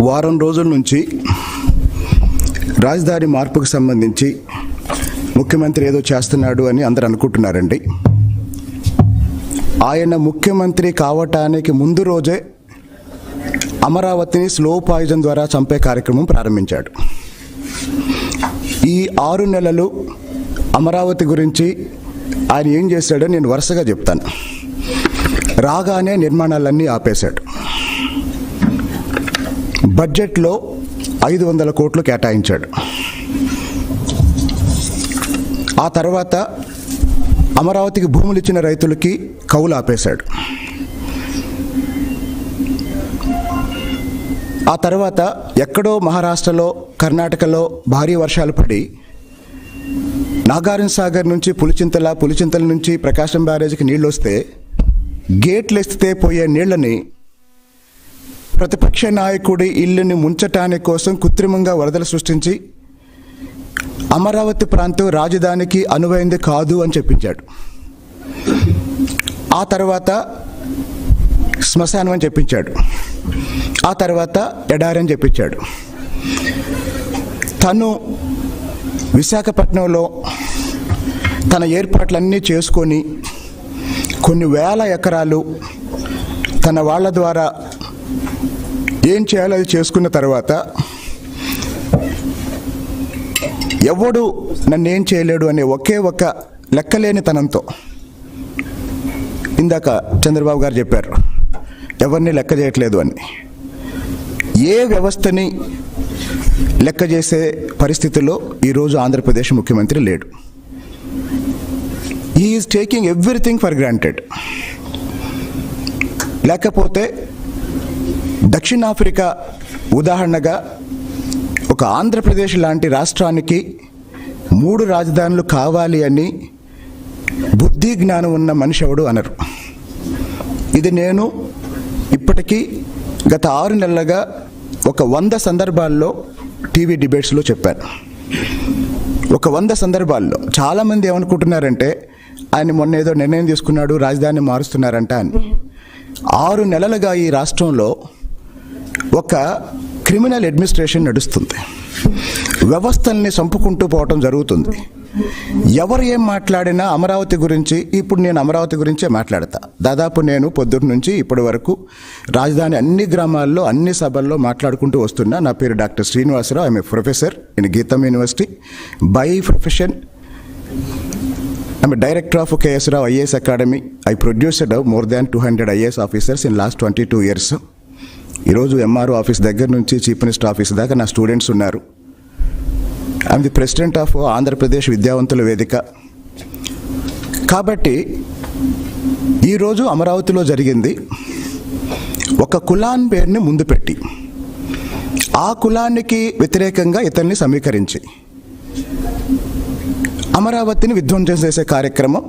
వారం రోజుల నుంచి రాజధాని మార్పుకు సంబంధించి ముఖ్యమంత్రి ఏదో చేస్తున్నాడు అని అందరు అనుకుంటున్నారండి. ఆయన ముఖ్యమంత్రి కావటానికి ముందు రోజే అమరావతిని స్లో పాయిజన్ ద్వారా చంపే కార్యక్రమం ప్రారంభించాడు. ఈ ఆరు నెలలు అమరావతి గురించి ఆయన ఏం చేశాడో నేను వరుసగా చెప్తాను. రాగానే నిర్మాణాలన్నీ ఆపేశాడు. బడ్జెట్లో ఐదు వందల కోట్లు కేటాయించాడు. ఆ తర్వాత అమరావతికి భూములు ఇచ్చిన రైతులకి కౌలు ఆపేశాడు. ఆ తర్వాత ఎక్కడో మహారాష్ట్రలో కర్ణాటకలో భారీ వర్షాలు పడి నాగార్జున సాగర్ నుంచి పులిచింతల పులిచింతల నుంచి ప్రకాశం బ్యారేజ్కి నీళ్ళు వస్తే గేట్లు ఎత్తితే పోయే నీళ్ళని ప్రతిపక్ష నాయకుడి ఇల్లుని ముంచటాని కోసం కృత్రిమంగా వరదలు సృష్టించి అమరావతి ప్రాంతం రాజధానికి అనువైంది కాదు అని చెప్పించాడు. ఆ తర్వాత శ్మశానం అని చెప్పించాడు. ఆ తర్వాత ఎడారి అని చెప్పించాడు. తను విశాఖపట్నంలో తన ఏర్పాట్లన్నీ చేసుకొని కొన్ని వేల ఎకరాలు తన వాళ్ళ ద్వారా ఏం చేయాలో అది చేసుకున్న తర్వాత ఎవడు నన్నేం చేయలేడు అనే ఒకే ఒక లెక్కలేని తనంతో ఇందాక చంద్రబాబు గారు చెప్పారు ఎవరిని లెక్క చేయట్లేదు అని. ఏ వ్యవస్థని లెక్క చేసే పరిస్థితిలో ఈరోజు ఆంధ్రప్రదేశ్ ముఖ్యమంత్రి లేడు. Is taking everything for granted లేకపోతే దక్షిణాఫ్రికా ఉదాహరణగా ఒక ఆంధ్రప్రదేశ్ లాంటి రాష్ట్రానికి మూడు రాజధానులు కావాలి అని బుద్ధి జ్ఞానం ఉన్న మనిషి ఎవడు అనరు. ఇది నేను ఇప్పటికీ గత ఆరు నెలలుగా ఒక వంద సందర్భాల్లో టీవీ డిబేట్స్లో చెప్పాను. ఒక వంద సందర్భాల్లో చాలామంది ఏమనుకుంటున్నారంటే ఆయన మొన్న ఏదో నిర్ణయం తీసుకున్నాడు రాజధాని మారుస్తున్నారంట అని. ఆరు నెలలుగా ఈ రాష్ట్రంలో ఒక క్రిమినల్ అడ్మినిస్ట్రేషన్ నడుస్తుంది. వ్యవస్థల్ని చంపుకుంటూ పోవటం జరుగుతుంది. ఎవరు ఏం మాట్లాడినా అమరావతి గురించి ఇప్పుడు నేను అమరావతి గురించే మాట్లాడతా. దాదాపు నేను పొద్దున్న నుంచి ఇప్పటి వరకు రాజధాని అన్ని గ్రామాల్లో అన్ని సభల్లో మాట్లాడుకుంటూ వస్తున్నా. నా పేరు doctor Srinivasa Rao I'm professor in GITAM university. By profession I'm director of K S Rao IAS academy. I produced more than two hundred IAS officers in last twenty two years. ఈరోజు MRO office దగ్గర నుంచి chief minister office దాకా నా students ఉన్నారు. I'm the president of Andhra Pradesh విద్యావంతుల వేదిక కాబట్టి ఈరోజు అమరావతిలో జరిగింది. ఒక కులాన్ పేరుని ముందు పెట్టి. ఆ కులానికి వ్యతిరేకంగా ఇతన్ని సమీకరించి. అమరావతిని విధ్వంసం చేసే కార్యక్రమం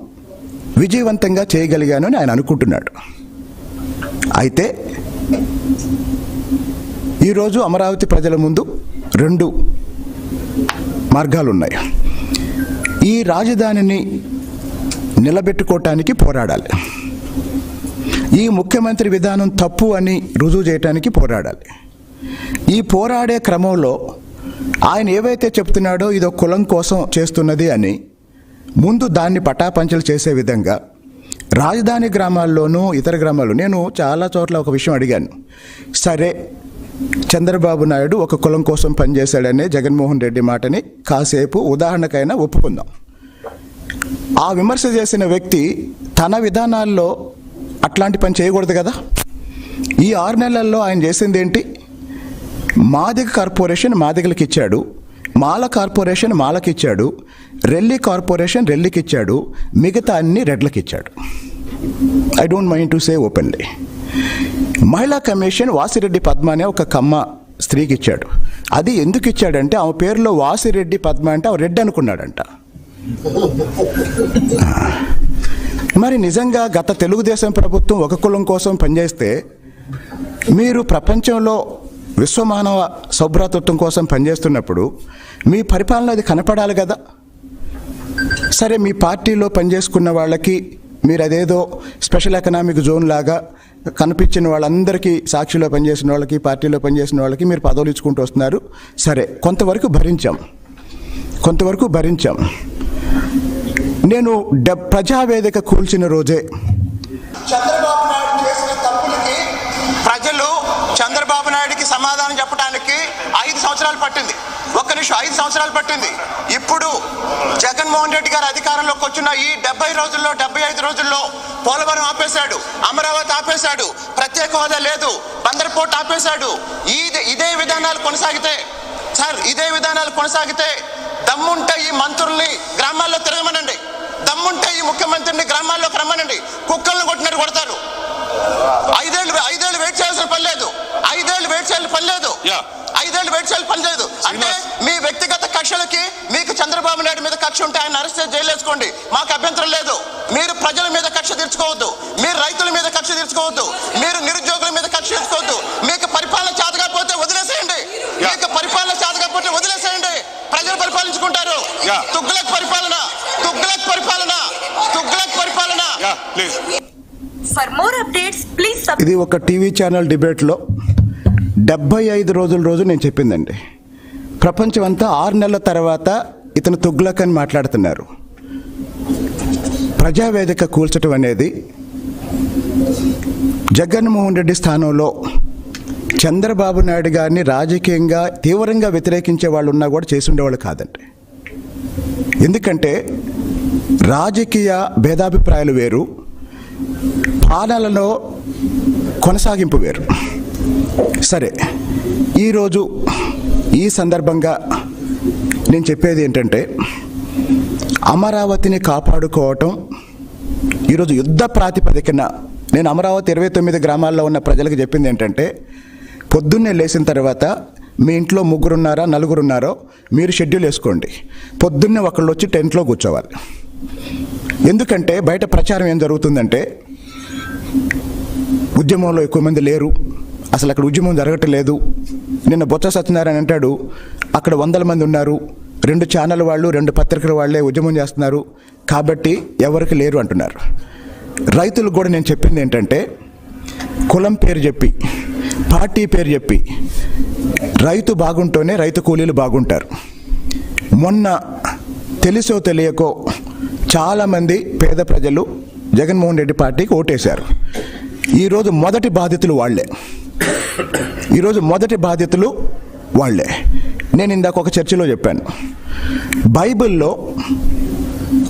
విజయవంతంగా చేయగలిగాను అని ఆయన అనుకుంటున్నాడు. అయితే ఈరోజు అమరావతి ప్రజల ముందు రెండు మార్గాలు ఉన్నాయి ఈ రాజధానిని నిలబెట్టుకోవటానికి పోరాడాలి. ఈ ముఖ్యమంత్రి విధానం తప్పు అని రుజువు చేయటానికి పోరాడాలి. ఈ పోరాడే క్రమంలో ఆయన ఏవైతే చెప్తున్నాడో ఇదో కులం కోసం చేస్తున్నది అని ముందు దాన్ని పటాపంచలు చేసే విధంగా రాజధాని గ్రామాల్లోనూ ఇతర గ్రామాల్లో నేను చాలా చోట్ల ఒక విషయం అడిగాను. సరే చంద్రబాబు నాయుడు ఒక కులం కోసం పనిచేశాడనే జగన్మోహన్ రెడ్డి మాటని కాసేపు ఉదాహరణకైనా ఒప్పుకుందాం. ఆ విమర్శ చేసిన వ్యక్తి తన విధానాల్లో అట్లాంటి పని చేయకూడదు కదా? ఈ ఆరు నెలల్లో ఆయన చేసింది ఏంటి మాదిక కార్పొరేషన్ మాదికలకు ఇచ్చాడు మాల కార్పొరేషన్ మాలకిచ్చాడు రెల్లి కార్పొరేషన్ రెల్లికిచ్చాడు మిగతా అన్ని రెడ్లకిచ్చాడు. I don't mind to say openly మహిళా కమిషన్ వాసిరెడ్డి పద్మ అనే ఒక కమ్మ స్త్రీకి ఇచ్చాడు. అది ఎందుకు ఇచ్చాడంటే ఆమె పేరులో వాసిరెడ్డి పద్మ అంటే ఆమె రెడ్డి అనుకున్నాడంట. మరి నిజంగా గత తెలుగుదేశం ప్రభుత్వం ఒక కులం కోసం పనిచేస్తే మీరు ప్రపంచంలో విశ్వమానవ సౌభ్రాతృత్వం కోసం పనిచేస్తున్నప్పుడు మీ పరిపాలన అది కనపడాలి కదా? సరే మీ పార్టీలో పనిచేసుకున్న వాళ్ళకి మీరు అదేదో స్పెషల్ ఎకనామిక్ జోన్ లాగా కనిపించిన వాళ్ళందరికీ సాక్షిలో పనిచేసిన వాళ్ళకి పార్టీలో పనిచేసిన వాళ్ళకి మీరు పదవులు ఇచ్చుకుంటూ వస్తున్నారు. సరే కొంతవరకు భరించాం. కొంతవరకు భరించాం. నేను డ ప్రజావేదిక కూల్చిన రోజే చంద్రబాబు చంద్రబాబు నాయుడికి సమాధానం చెప్పడానికి ఐదు సంవత్సరాలు పట్టింది. ఒక్క నిమిషం ఐదు సంవత్సరాలు పట్టింది. ఇప్పుడు జగన్మోహన్ రెడ్డి గారు అధికారంలోకి వచ్చిన ఈ డెబ్బై రోజుల్లో డెబ్బై ఐదు రోజుల్లో పోలవరం ఆపేశాడు అమరావతి ఆపేశాడు ప్రత్యేక హోదా లేదు బందర్పోర్ట్ ఆపేశాడు. ఈ ఇదే విధానాలు కొనసాగితే సార్ ఇదే విధానాలు కొనసాగితే దమ్ముంటే ఈ మంత్రుల్ని గ్రామాల్లో తిరగమనండి. దమ్ముంటే ఈ ముఖ్యమంత్రిని గ్రామాల్లోకి రమ్మనండి. కుక్కలను కొట్టినట్టు కొడతారు ఐదేళ్ళు ఐదేళ్ళు వెయిట్ చేయాల్సిన పని లేదు ఐదేళ్ళు వెయిట్ చేయాల్సిన పని లేదు Yeah. ఐదేళ్ళు వెయిట్ చేయాల్సిన పని లేదు అంటే మీ వ్యక్తిగత కక్షలకి మీకు చంద్రబాబు నాయుడు మీద కక్ష ఉంటే ఆయన అరెస్ట్ చేసి జైలు వేసుకోండి మాకు అభ్యంతరం లేదు. మీరు ప్రజల మీద కక్ష తీర్చుకోవద్దు. మీరు రైతుల మీద కక్ష తీర్చుకోవద్దు. మీరు నిరుద్యోగుల మీద కక్ష తీర్చుకోవద్దు. మీకు పరిపాలన చేతకపోతే వదిలేసేయండి. మీకు పరిపాలన చేతకపోతే వదిలేసేయండి. ప్రజలు పరిపాలించుకుంటారు. తుగ్లక్ పరిపాలన. తుగ్లక్ పరిపాలన. తుగ్లక్ పరిపాలన. Please. More updates, please subscribe. ఇది ఒక టీవీ ఛానల్ డిబేట్లో డెబ్బై ఐదు రోజుల రోజు నేను చెప్పిందండి. ప్రపంచం అంతా ఆరు నెలల తర్వాత ఇతను తుగ్లక్ అని మాట్లాడుతున్నారు. ప్రజావేదిక కూల్చడం అనేది జగన్మోహన్ రెడ్డి స్థానంలో చంద్రబాబు నాయుడు గారిని రాజకీయంగా తీవ్రంగా వ్యతిరేకించే వాళ్ళు ఉన్నా కూడా చేసి ఉండేవాళ్ళు కాదండి. ఎందుకంటే రాజకీయ భేదాభిప్రాయాలు వేరు పాలనలో కొనసాగింపు వేరు. సరే ఈరోజు ఈ సందర్భంగా నేను చెప్పేది ఏంటంటే అమరావతిని కాపాడుకోవటం ఈరోజు యుద్ధ ప్రాతిపదికన నేను అమరావతి ఇరవై తొమ్మిది గ్రామాల్లో ఉన్న ప్రజలకు చెప్పింది ఏంటంటే పొద్దున్నే లేచిన తర్వాత మీ ఇంట్లో ముగ్గురున్నారా నలుగురున్నారో మీరు షెడ్యూల్ వేసుకోండి. పొద్దున్నే ఒకళ్ళు వచ్చి టెంట్లో కూర్చోవాలి. ఎందుకంటే బయట ప్రచారం ఏం జరుగుతుందంటే ఉద్యమంలో ఎక్కువ మంది లేరు అసలు అక్కడ ఉద్యమం జరగట్లేదు. నిన్న బొత్స సత్యనారాయణ అంటాడు అక్కడ వందల మంది ఉన్నారు రెండు ఛానల్ వాళ్ళు రెండు పత్రికల వాళ్ళే ఉద్యమం చేస్తున్నారు. కాబట్టి ఎవరికి లేరు అంటున్నారు. రైతులకు కూడా నేను చెప్పింది ఏంటంటే కులం పేరు చెప్పి పార్టీ పేరు చెప్పి రైతు బాగుంటూనే రైతు కూలీలు బాగుంటారు. మొన్న తెలుసో తెలియకో చాలామంది పేద ప్రజలు జగన్మోహన్ రెడ్డి పార్టీకి ఓటేశారు. ఈరోజు మొదటి బాధితులు వాళ్ళే. ఈరోజు మొదటి బాధితులు వాళ్ళే. నేను ఇందాక ఒక చర్చలో చెప్పాను. బైబిల్లో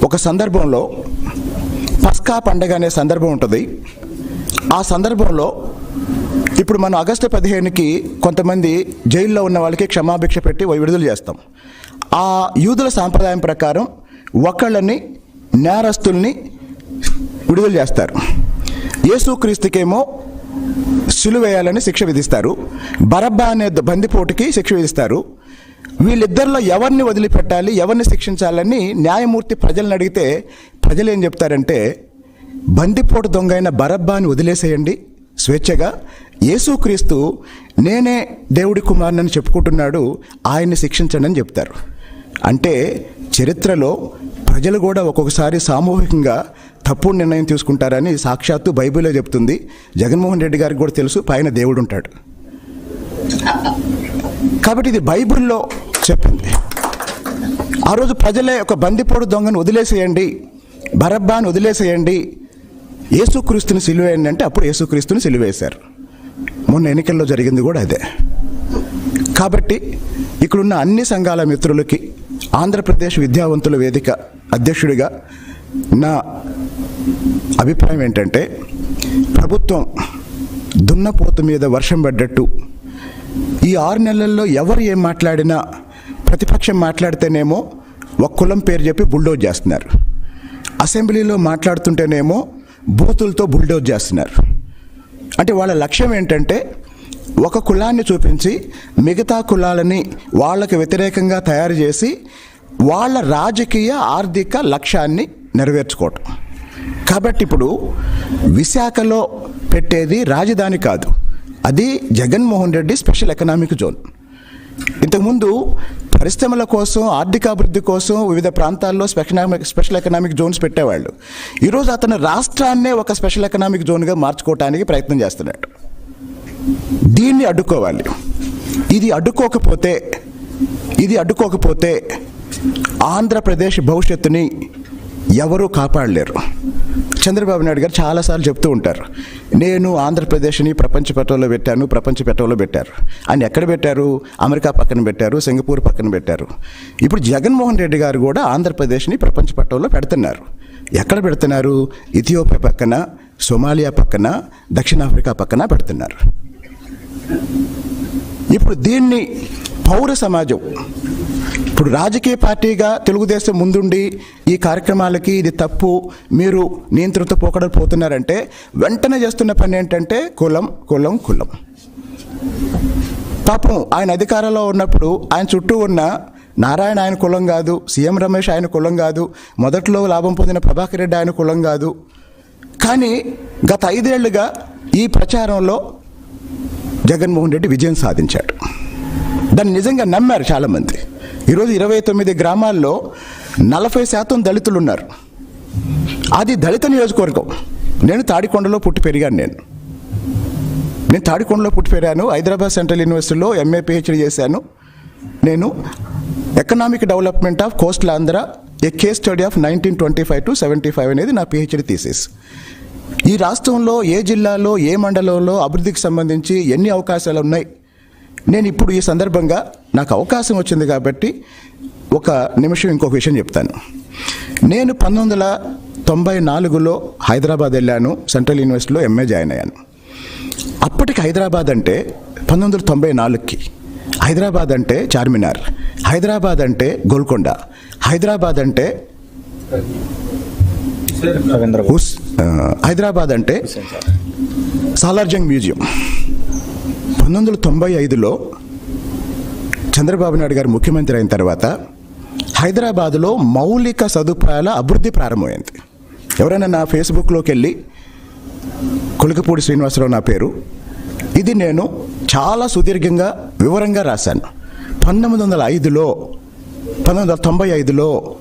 ఒక సందర్భంలో పస్కా పండగ అనే సందర్భం ఉంటుంది. ఆ సందర్భంలో ఇప్పుడు మనం ఆగస్టు పదిహేనుకి కొంతమంది జైల్లో ఉన్న వాళ్ళకి క్షమాభిక్ష పెట్టి విడుదల చేస్తాం. ఆ యూదుల సాంప్రదాయం ప్రకారం ఒకళ్ళని నేరస్తుల్ని విడుదల చేస్తారు. యేసుక్రీస్తుకేమో సులువేయాలని శిక్ష విధిస్తారు. బరబ్బా అనే బందిపోటుకి శిక్ష విధిస్తారు. వీళ్ళిద్దరిలో ఎవరిని వదిలిపెట్టాలి ఎవరిని శిక్షించాలని న్యాయమూర్తి ప్రజలను అడిగితే ప్రజలు ఏం చెప్తారంటే బందిపోటు దొంగ అయిన బరబ్బాని వదిలేసేయండి స్వేచ్ఛగా. యేసుక్రీస్తు నేనే దేవుడి కుమారునని చెప్పుకుంటున్నాడు ఆయన్ని శిక్షించండి అని చెప్తారు. అంటే చరిత్రలో ప్రజలు కూడా ఒక్కొక్కసారి సామూహికంగా తప్పుడు నిర్ణయం తీసుకుంటారని సాక్షాత్తు బైబిల్లో చెప్తుంది. జగన్మోహన్ రెడ్డి గారికి కూడా తెలుసు పైన దేవుడు ఉంటాడు కాబట్టి ఇది బైబిల్లో చెప్పింది. ఆ రోజు ప్రజలే ఒక బందిపోడు దొంగను వదిలేసేయండి బరబ్బాను వదిలేసేయండి యేసుక్రీస్తుని సిలువేయండి అంటే అప్పుడు యేసుక్రీస్తుని సిలువేశారు. మొన్న ఎన్నికల్లో జరిగింది కూడా అదే. కాబట్టి ఇక్కడున్న అన్ని సంఘాల మిత్రులకి ఆంధ్రప్రదేశ్ విద్యావంతుల వేదిక అధ్యక్షుడిగా నా అభిప్రాయం ఏంటంటే ప్రభుత్వం దున్నపోత మీద వర్షం పడ్డట్టు ఈ ఆరు నెలల్లో ఎవరు ఏం మాట్లాడినా ప్రతిపక్షం మాట్లాడితేనేమో ఒక కులం పేరు చెప్పి బుల్డోజ్ చేస్తున్నారు. అసెంబ్లీలో మాట్లాడుతుంటేనేమో బూతులతో బుల్డోజ్ చేస్తున్నారు. అంటే వాళ్ళ లక్ష్యం ఏంటంటే ఒక కులాన్ని చూపించి మిగతా కులాలని వాళ్ళకి వ్యతిరేకంగా తయారు చేసి వాళ్ళ రాజకీయ ఆర్థిక లక్ష్యాన్ని నెరవేర్చుకోవటం. కాబట్టి ఇప్పుడు విశాఖలో పెట్టేది రాజధాని కాదు. అది Jaganmohan Reddy special economic zone. ఇంతకుముందు పరిశ్రమల కోసం ఆర్థిక అభివృద్ధి కోసం వివిధ ప్రాంతాల్లో స్పెషల్ స్పెషల్ ఎకనామిక్ జోన్స్ పెట్టేవాళ్ళు. ఈరోజు అతను రాష్ట్రాన్నే ఒక స్పెషల్ ఎకనామిక్ జోన్గా మార్చుకోవటానికి ప్రయత్నం చేస్తున్నాడు. దీన్ని అడ్డుకోవాలి. ఇది అడ్డుకోకపోతే ఇది అడ్డుకోకపోతే ఆంధ్రప్రదేశ్ భవిష్యత్తుని ఎవరూ కాపాడలేరు. చంద్రబాబు నాయుడు గారు చాలాసార్లు చెప్తూ ఉంటారు. నేను ఆంధ్రప్రదేశ్ని ప్రపంచ పటంలో పెట్టాను ప్రపంచ పటంలో పెట్టారు. అని ఎక్కడ పెట్టారు? అమెరికా పక్కన పెట్టారు సింగపూర్ పక్కన పెట్టారు. ఇప్పుడు జగన్మోహన్ రెడ్డి గారు కూడా ఆంధ్రప్రదేశ్ని ప్రపంచ పటంలో పెడుతున్నారు. ఎక్కడ పెడుతున్నారు? ఇథియోపియా పక్కన సోమాలియా పక్కన దక్షిణాఫ్రికా పక్కన పెడుతున్నారు. ఇప్పుడు దీన్ని పౌర సమాజం ఇప్పుడు రాజకీయ పార్టీగా తెలుగుదేశం ముందుండి ఈ కార్యక్రమాలకి ఇది తప్పు మీరు నియంత్రిత పోకడలు పోతున్నారంటే వెంటనే చేస్తున్న పని ఏంటంటే కులం కులం కులం. పాపం ఆయన అధికారంలో ఉన్నప్పుడు ఆయన చుట్టూ ఉన్న నారాయణ ఆయన కులం కాదు సీఎం రమేష్ ఆయన కులం కాదు మొదట్లో లాభం పొందిన ప్రభాకర్ రెడ్డి ఆయన కులం కాదు. కానీ గత ఐదేళ్ళుగా ఈ ప్రచారంలో జగన్మోహన్ రెడ్డి విజయం సాధించాడు. దాన్ని నిజంగా నమ్మారు చాలామంది. ఈరోజు ఇరవై తొమ్మిది గ్రామాల్లో నలభై శాతం దళితులు ఉన్నారు అది దళిత నియోజకవర్గం. నేను తాడికొండలో పుట్టి పెరిగాను నేను. నేను తాడికొండలో పుట్టి పెరిగాను హైదరాబాద్ సెంట్రల్ యూనివర్సిటీలో ఎంఏ పిహెచ్డి చేశాను. నేను economic development of coastal Andhra a case study of nineteen twenty five to seventy five అనేది నా పిహెచ్డి థీసిస్. ఈ రాష్ట్రంలో ఏ జిల్లాలో ఏ మండలంలో అభివృద్ధికి సంబంధించి ఎన్ని అవకాశాలు ఉన్నాయి? నేను ఇప్పుడు ఈ సందర్భంగా నాకు అవకాశం వచ్చింది కాబట్టి ఒక నిమిషం ఇంకొక విషయం చెప్తాను. నేను పంతొమ్మిది వందల తొంభై నాలుగులో హైదరాబాద్ వెళ్ళాను సెంట్రల్ యూనివర్సిటీలో ఎంఏ జాయిన్ అయ్యాను. అప్పటికి హైదరాబాద్ అంటే పంతొమ్మిది వందల తొంభై నాలుగుకి హైదరాబాద్ అంటే చార్మినార్ హైదరాబాద్ అంటే గోల్కొండ హైదరాబాద్ అంటే హైదరాబాద్ అంటే సాలార్జంగ్ మ్యూజియం. పంతొమ్మిది వందల తొంభై ఐదులో చంద్రబాబు నాయుడు గారు ముఖ్యమంత్రి అయిన తర్వాత హైదరాబాదులో మౌలిక సదుపాయాల అభివృద్ధి ప్రారంభమైంది. ఎవరైనా నా ఫేస్బుక్లోకి వెళ్ళి కులకపూడి శ్రీనివాసరావు నా పేరు. ఇది నేను చాలా సుదీర్ఘంగా వివరంగా రాశాను. పంతొమ్మిది వందల ఐదులో పంతొమ్మిది వందల తొంభై ఐదులో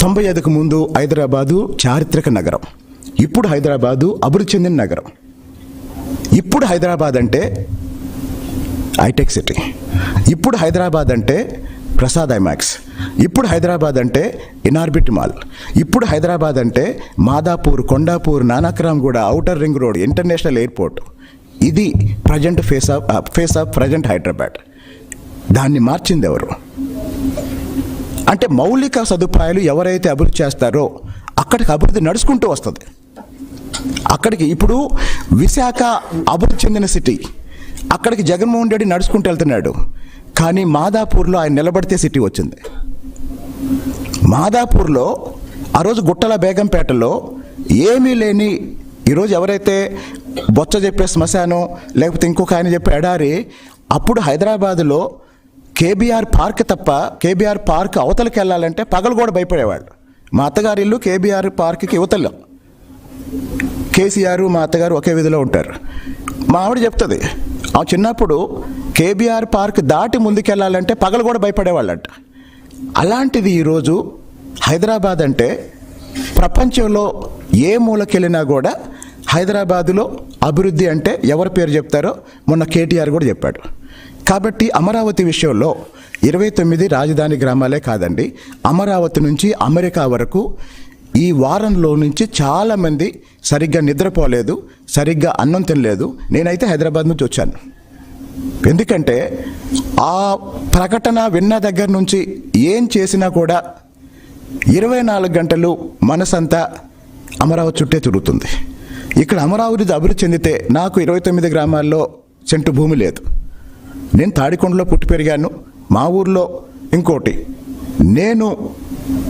తొంభై ఐదుకు ముందు హైదరాబాదు చారిత్రక నగరం. ఇప్పుడు హైదరాబాదు అభివృద్ధి చెందిన నగరం. ఇప్పుడు హైదరాబాద్ అంటే హైటెక్ సిటీ. ఇప్పుడు హైదరాబాద్ అంటే ప్రసాద్ ఐమాక్స్. ఇప్పుడు హైదరాబాద్ అంటే ఇనార్బిట్ మాల్. ఇప్పుడు హైదరాబాద్ అంటే Madhapur Kondapur Nanakramguda outer ring road international airport. ఇది present phase of phase of present Hyderabad. దాన్ని మార్చింది ఎవరు? అంటే మౌలిక సదుపాయాలు ఎవరైతే అభివృద్ధి చేస్తారో అక్కడికి అభివృద్ధి నడుచుకుంటూ వస్తుంది. అక్కడికి ఇప్పుడు విశాఖ అభివృద్ధి చెందిన సిటీ. అక్కడికి జగన్మోహన్ రెడ్డి నడుచుకుంటూ వెళ్తున్నాడు. కానీ మాదాపూర్లో ఆయన నిలబడితే సిటీ వచ్చింది. మాదాపూర్లో ఆ రోజు గుట్టల బేగంపేటలో ఏమీ లేని ఈరోజు ఎవరైతే బొచ్చ చెప్పే శ్మశానం లేకపోతే ఇంకొక ఆయన చెప్పే ఎడారి అప్పుడు హైదరాబాదులో కేబీఆర్ పార్క్ తప్ప కేబీఆర్ పార్క్ అవతలకి వెళ్ళాలంటే పగలు కూడా భయపడేవాళ్ళు. మా అత్తగారి ఇల్లు కేబీఆర్ పార్క్కి యువతల్లో కేసీఆర్ మా అత్తగారు ఒకే విధిలో ఉంటారు. మా ఆవిడ చెప్తుంది ఆ చిన్నప్పుడు కేబీఆర్ పార్క్ దాటి ముందుకెళ్ళాలంటే పగలు కూడా భయపడేవాళ్ళంట. అలాంటిది ఈరోజు హైదరాబాద్ అంటే ప్రపంచంలో ఏ మూలకెళ్ళినా కూడా హైదరాబాదులో అభివృద్ధి అంటే ఎవరి పేరు చెప్తారో మొన్న కేటీఆర్ కూడా చెప్పాడు. కాబట్టి అమరావతి విషయంలో ఇరవై తొమ్మిది రాజధాని గ్రామాలే కాదండి అమరావతి నుంచి అమెరికా వరకు ఈ వారంలో నుంచి చాలామంది సరిగ్గా నిద్రపోలేదు సరిగ్గా అన్నం తినలేదు. నేనైతే హైదరాబాద్ నుంచి వచ్చాను. ఎందుకంటే ఆ ప్రకటన విన్న దగ్గర నుంచి ఏం చేసినా కూడా ఇరవై నాలుగు గంటలు మనసంతా అమరావతి చుట్టే తిరుగుతుంది. ఇక్కడ అమరావతి అభివృద్ధి చెందితే నాకు ఇరవై తొమ్మిది గ్రామాల్లో సెంటు భూమి లేదు. నేను తాడికొండలో పుట్టి పెరిగాను మా ఊర్లో ఇంకోటి. నేను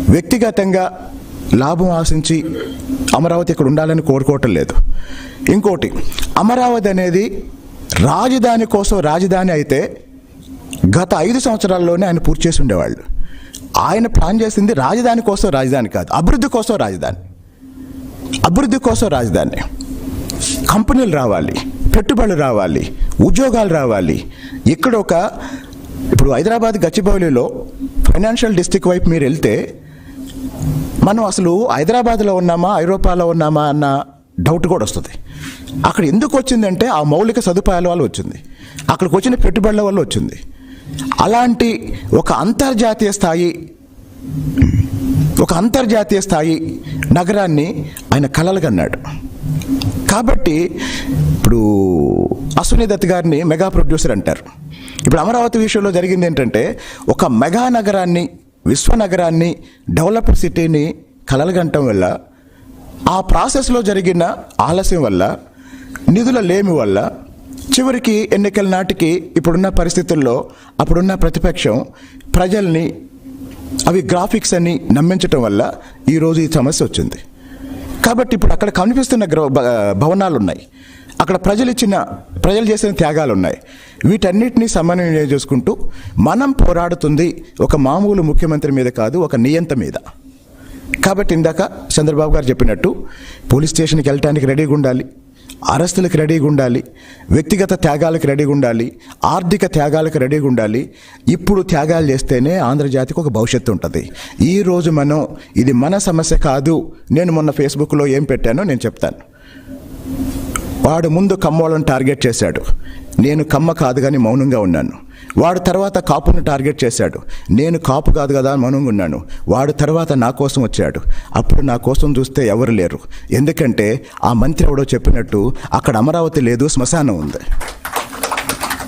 వ్యక్తిగతంగా లాభం ఆశించి అమరావతి ఇక్కడ ఉండాలని కోరుకోవటం లేదు. ఇంకోటి అమరావతి అనేది రాజధాని కోసం రాజధాని అయితే గత ఐదు సంవత్సరాల్లోనే ఆయన పూర్తి చేసి ఉండేవాళ్ళు. ఆయన ప్లాన్ చేసింది రాజధాని కోసం రాజధాని కాదు అభివృద్ధి కోసం రాజధాని. అభివృద్ధి కోసం రాజధాని. కంపెనీలు రావాలి పెట్టుబడులు రావాలి ఉద్యోగాలు రావాలి. ఇక్కడ ఒక ఇప్పుడు హైదరాబాద్ గచ్చిబౌలిలో ఫైనాన్షియల్ డిస్ట్రిక్ట్ వైపు మీరు వెళ్తే మనం అసలు హైదరాబాద్లో ఉన్నామా ఐరోపాలో ఉన్నామా అన్న డౌట్ కూడా వస్తుంది. అక్కడ ఎందుకు వచ్చిందంటే ఆ మౌలిక సదుపాయాల వల్ల వచ్చింది. అక్కడికి వచ్చిన పెట్టుబడుల వల్ల వచ్చింది. అలాంటి ఒక అంతర్జాతీయ స్థాయి ఒక అంతర్జాతీయ స్థాయి నగరాన్ని ఆయన కలలుగన్నాడు కాబట్టి ఇప్పుడు అశ్విని దత్ గారిని మెగా ప్రొడ్యూసర్ అంటారు. ఇప్పుడు అమరావతి విషయంలో జరిగింది ఏంటంటే ఒక మెగా నగరాన్ని విశ్వనగరాన్ని డెవలప్డ్ సిటీని కలలుగంటం వల్ల ఆ ప్రాసెస్లో జరిగిన ఆలస్యం వల్ల నిధుల లేమి వల్ల చివరికి ఎన్నికల నాటికి ఇప్పుడున్న పరిస్థితుల్లో అప్పుడున్న ప్రతిపక్షం ప్రజల్ని అవి గ్రాఫిక్స్ అని నమ్మించటం వల్ల ఈరోజు ఈ సమస్య వచ్చింది. కాబట్టి ఇప్పుడు అక్కడ కనిపిస్తున్న భ- భవనాలు ఉన్నాయి అక్కడ ప్రజలు ఇచ్చిన ప్రజలు చేసిన త్యాగాలు ఉన్నాయి వీటన్నిటినీ సమన్వయం చేసుకుంటూ మనం పోరాడుతుంది ఒక మామూలు ముఖ్యమంత్రి మీద కాదు ఒక నియంత మీద. కాబట్టి ఇందాక చంద్రబాబు గారు చెప్పినట్టు పోలీస్ స్టేషన్కి వెళ్ళటానికి రెడీగా ఉండాలి అరెస్టులకు రెడీగా ఉండాలి వ్యక్తిగత త్యాగాలకు రెడీగా ఉండాలి ఆర్థిక త్యాగాలకు రెడీగా ఉండాలి. ఇప్పుడు త్యాగాలు చేస్తేనే ఆంధ్రజాతికి ఒక భవిష్యత్తు ఉంటుంది. ఈ రోజు మనం ఇది మన సమస్య కాదు నేను మొన్న ఫేస్బుక్లో ఏం పెట్టానో నేను చెప్తాను. వాడు ముందు కమ్మోళ్ళను టార్గెట్ చేశాడు. నేను కమ్మ కాదు కానీ మౌనంగా ఉన్నాను. వాడు తర్వాత కాపును టార్గెట్ చేశాడు. నేను కాపు కాదు కదా అని మౌనంగా ఉన్నాను. వాడు తర్వాత నా కోసం వచ్చాడు. అప్పుడు నా కోసం చూస్తే ఎవరు లేరు. ఎందుకంటే ఆ మంత్రి ఎవడో చెప్పినట్టు అక్కడ అమరావతి లేదు శ్మశానం ఉంది.